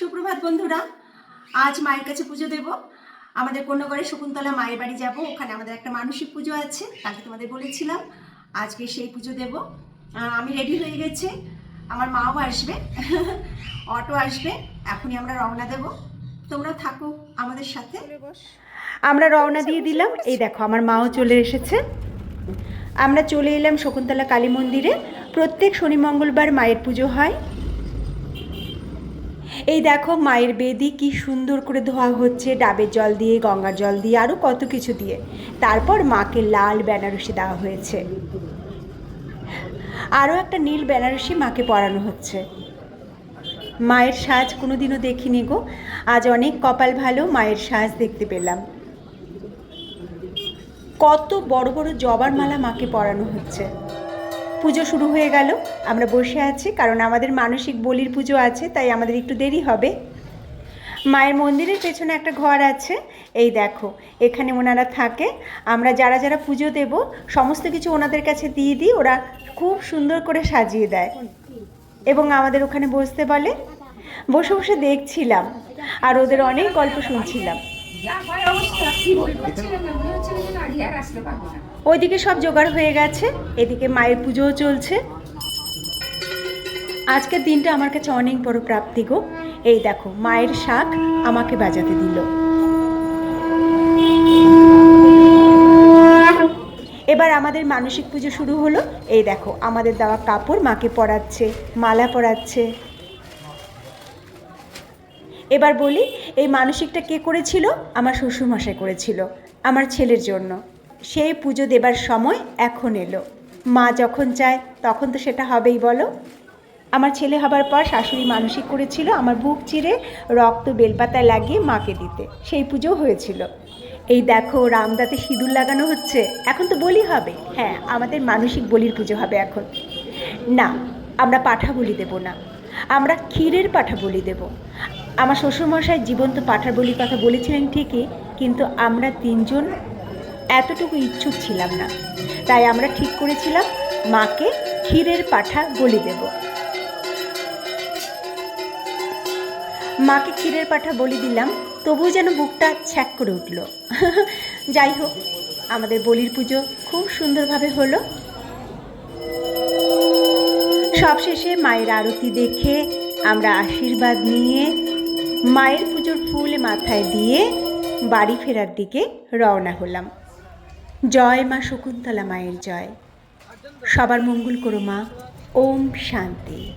সুপ্রভাত বন্ধুরা, আজ মায়ের কাছে পুজো দেব। আমাদের কোন্নগরে শকুন্তলা মায়ের বাড়ি যাব। ওখানে আমাদের একটা মানসিক পুজো আছে কালকে তোমাদের বলেছিলাম। আজকে সেই পুজো দেব। আমি রেডি হয়ে গেছি। আমার মাও আসবে, অটো আসবে। এখনই আমরা রওনা দেব। তোমরা থাকো আমাদের সাথে। আমরা রওনা দিয়ে দিলাম। এই দেখো, আমার মাও চলে এসেছে। আমরা চলে এলাম শকুন্তলা কালী মন্দিরে। প্রত্যেক শনি মঙ্গলবার মায়ের পুজো হয়। এই দেখো মায়ের বেদি কি সুন্দর করে ধোয়া হচ্ছে, ডাবের জল দিয়ে, গঙ্গার জল দিয়ে আরও কত কিছু দিয়ে। তারপর মাকে লাল বেনারসি দেওয়া হয়েছে। আরও একটা নীল বেনারসি মাকে পরানো হচ্ছে। মায়ের সাজ কোনোদিনও দেখিনি গো। আজ অনেক কপাল ভালো, মায়ের সাজ দেখতে পেলাম। কত বড় বড় জবার মালা মাকে পরানো হচ্ছে। পুজো শুরু হয়ে গেল। আমরা বসে আছি, কারণ আমাদের মানসিক বলির পুজো আছে, তাই আমাদের একটু দেরি হবে। মায়ের মন্দিরের পেছনে একটা ঘর আছে, এই দেখো, এখানে ওনারা থাকে। আমরা যারা যারা পুজো দেব, সমস্ত কিছু ওনাদের কাছে দিয়ে দিই, ওরা খুব সুন্দর করে সাজিয়ে দেয়। এবং আমাদের ওখানে বসতে বলে। বসে বসে দেখছিলাম, আর ওদের অনেক গল্প শুনছিলাম। ওইদিকে সব জোগাড় হয়ে গেছে এদিকে মায়ের পুজোও চলছে। আজকের দিনটা আমার কাছে অনেক বড় প্রাপ্তি গো। এই দেখো মায়ের শাক আমাকে বাজাতে দিল। এবার আমাদের মানসিক পুজো শুরু হলো। এই দেখো আমাদের দেওয়া কাপড় মাকে পরাচ্ছে মালা পরাচ্ছে। এবার বলি, এই মানসিকটা কে করেছিল? আমার শ্বশুরমশাই করেছিল, আমার ছেলের জন্য। সেই পুজো দেবার সময় এখন এলো। মা যখন চায়, তখন তো সেটা হবেই, বলো। আমার ছেলে হবার পর শাশুড়ি মানসিক করেছিল আমার বুক চিরে, রক্ত বেলপাতায় লাগিয়ে মাকে দিতে। সেই পুজো হয়েছিল। এই দেখো, রামদাতে সিঁদুর লাগানো হচ্ছে। এখন তো বলি হবে। হ্যাঁ আমাদের মানসিক বলির পুজো হবে এখন। না, আমরা পাঠা বলি দেব না। আমরা ক্ষীরের পাঠা বলি দেব। আমার শ্বশুরমশাই জীবন্ত পাঠার বলির কথা বলেছিলেন ঠিকই, কিন্তু আমরা তিনজন এতটুকু ইচ্ছুক ছিলাম না। তাই আমরা ঠিক করেছিলাম মাকে ক্ষীরের পাঠা বলি দেব। মাকে ক্ষীরের পাঠা বলি দিলাম, তবুও যেন বুকটা ছ্যাক করে উঠল। যাই হোক, আমাদের বলির পুজো খুব সুন্দরভাবে হলো। সবশেষে মায়ের আরতি দেখে আমরা আশীর্বাদ নিয়ে মায়ের পুজোর ফুল মাথায় দিয়ে বাড়ি ফেরার দিকে রওনা হলাম। জয় মা শকুন্তলা মায়ের জয়। সবার মঙ্গল করো মা। ওম শান্তি।